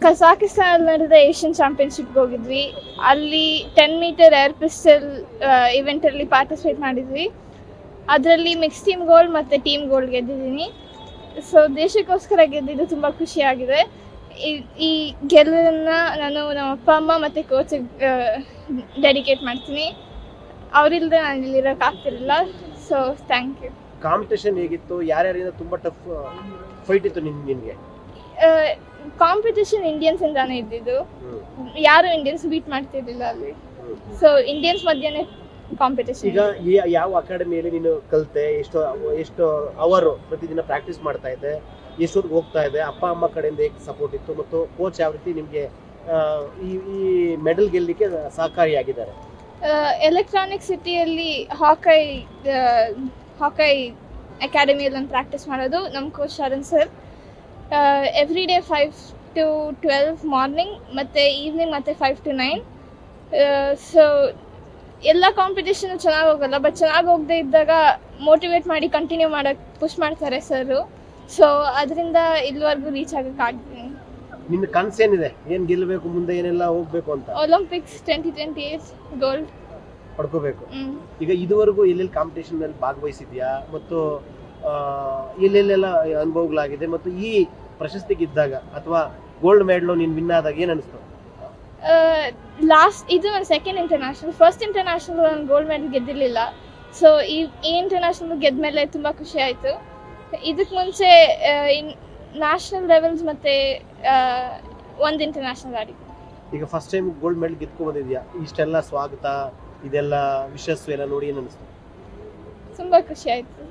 ಕಜಾಕಿಸ್ತಾನಲ್ಲಿ ನಡೆದ ಏಷ್ಯನ್ ಚಾಂಪಿಯನ್ಶಿಪ್ಗೆ ಹೋಗಿದ್ವಿ. ಅಲ್ಲಿ ಟೆನ್ ಮೀಟರ್ ಏರ್ ಪಿಸ್ಟಲ್ ಇವೆಂಟಲ್ಲಿ ಪಾರ್ಟಿಸಿಪೇಟ್ ಮಾಡಿದ್ವಿ. ಅದರಲ್ಲಿ ಮಿಕ್ಸ್ ಟೀಮ್ ಗೋಲ್ಡ್ ಮತ್ತು ಟೀಮ್ ಗೋಲ್ಡ್ ಗೆದ್ದಿದ್ದೀನಿ. ಸೊ ದೇಶಕ್ಕೋಸ್ಕರ ಗೆದ್ದಿದ್ದು ತುಂಬ ಖುಷಿಯಾಗಿದೆ. ಈ- ಈ ಗೆಲುವನ್ನು ನಾನು ನಮ್ಮ ಅಪ್ಪ ಅಮ್ಮ ಮತ್ತು ಕೋಚಿಗೆ ಡೆಡಿಕೇಟ್ ಮಾಡ್ತೀನಿ. ಅವರಿಲ್ಲದೆ ನಾನು ಇಲ್ಲಿರೋಕೆ ಆಗ್ತಿರಲಿಲ್ಲ ಸೊ ಥ್ಯಾಂಕ್ ಯು ಕಾಂಪಿಟೇಷನ್ ಹೇಗಿತ್ತು? ಯಾರ್ಯಾರಿಂದ ತುಂಬಾ ಟಫ್ ಫೈಟ್ ಇತ್ತು ನಿಮ್ಗೆ ಕಾಂಪಿಟೇಷನ್ ಇಂಡಿಯನ್ಸ್ ಇಂದಾನೆ ಇದ್ದಿದ್ದು. ಯಾರು ಇಂಡಿಯನ್ಸ್ ಬೀಟ್ ಮಾಡ್ತಿರ್ಲಿಲ್ಲ ಅಲ್ಲಿ. ಸೊ ಇಂಡಿಯನ್ಸ್ ಮಧ್ಯನೇ ಕಾಂಪಿಟೇಷನ್ ಈಗ ಈ- ಯಾವ ಅಕಾಡೆಮಿಯಲ್ಲಿ ನೀನು ಕಲಿತೆ ಎಷ್ಟು ಎಷ್ಟು ಅವರು ಪ್ರತಿದಿನ ಪ್ರಾಕ್ಟೀಸ್ ಮಾಡ್ತಾ ಇದ್ದೆ ಎಷ್ಟೊತ್ತಿಗೆ ಹೋಗ್ತಾ ಇದೆ ಅಪ್ಪ ಅಮ್ಮ ಕಡೆಯಿಂದ ಹೇಗೆ ಸಪೋರ್ಟ್ ಇತ್ತು ಮತ್ತು ಕೋಚ್ ಯಾವ ರೀತಿ ನಿಮಗೆ ಈ ಈ ಮೆಡಲ್ ಗೆಲ್ಲಲಿಕ್ಕೆ ಸಹಕಾರಿಯಾಗಿದ್ದಾರೆ? ಎಲೆಕ್ಟ್ರಾನಿಕ್ ಸಿಟಿಯಲ್ಲಿ ಹಾಕೈ ಹಾಕೈ ಅಕಾಡೆಮಿಯಲ್ಲಿ ನಾನು ಪ್ರಾಕ್ಟೀಸ್ ಮಾಡೋದು. ನಮ್ಮ coach Sharan sir every day five to twelve morning ಮತ್ತು ಈವ್ನಿಂಗ್ ಮತ್ತು ಫೈವ್ ಟು ನೈನ್ ಸೊ ಎಲ್ಲ ಕಾಂಪಿಟೇಷನ್ ಚೆನ್ನಾಗಿ ಹೋಗಲ್ಲ ಬಟ್ ಚೆನ್ನಾಗಿ ಹೋಗದೆ ಇದ್ದಾಗ ಮೋಟಿವೇಟ್ ಮಾಡಿ ಕಂಟಿನ್ಯೂ ಮಾಡೋಕ್ಕೆ ಪುಷ್ ಮಾಡ್ತಾರೆ ಸರು ಸೊ ಅದರಿಂದ ಇಲ್ಲಿವರೆಗೂ ರೀಚ್ ಆಗೋಕ್ಕಾಗ್ತೀನಿ ನಿನ್ನ ಏನಿದೆ? ಏನು ಗೆಲ್ಲಬೇಕು ಮುಂದೆ ಏನೆಲ್ಲ ಹೋಗಬೇಕು ಅಂತ? Olympics twenty twenty eight gold ಪಡ್ಕೋಬೇಕು. ಈಗ ಇದುವರೆಗೂ ಎಲ್ಲೆಲ್ಲಿ ಕಾಂಪಿಟೇಷನ್ನಲ್ಲಿ ಭಾಗವಹಿಸಿದ್ಯಾ? ಮತ್ತು ಎಲ್ಲೆಲ್ಲೆಲ್ಲ ಅನುಭವಗಳಾಗಿದೆ ಮತ್ತು ಈ ಪ್ರಶಸ್ತಿ ಗೆದ್ದಾಗ ಅಥವಾ ಗೋಲ್ಡ್ ಮೆಡಲ್ ನೀನು ವಿನ್ ಆದಾಗ ಏನು ಅನಿಸ್ತು? ಲಾಸ್ಟ್ ಇದು ನನ್ನ ಸೆಕೆಂಡ್ ಇಂಟರ್ನ್ಯಾಷನಲ್ ಫಸ್ಟ್ ಇಂಟರ್ನ್ಯಾಷನಲ್ ನಾನು ಗೋಲ್ಡ್ ಮೆಡಲ್ ಗೆದ್ದಿರಲಿಲ್ಲ. ಸೊ ಈ ಈ ಇಂಟರ್ನ್ಯಾಷನಲ್ ಗೆದ್ದ ಮೇಲೆ ತುಂಬ ಖುಷಿ ಆಯಿತು. ಇದಕ್ಕೆ ಮುಂಚೆ ನ್ಯಾಷನಲ್ ಲೆವೆಲ್ಸ್ ಮತ್ತು ಒಂದು ಇಂಟರ್ನ್ಯಾಷನಲ್ ಆಡಿದ್ದೆ ಈಗ ಫಸ್ಟ್ ಟೈಮ್ ಗೋಲ್ಡ್ ಮೆಡಲ್ ಗೆದ್ಕೊ ಬಂದಿದ್ಯಾ ಇಷ್ಟೆಲ್ಲ ಸ್ವಾಗತ ಇದೆಲ್ಲ ವಿಶಸ್ಸು ಎಲ್ಲ ನೋಡಿ ಏನು ಅನಿಸ್ತು? ತುಂಬ ಖುಷಿ ಆಯಿತು.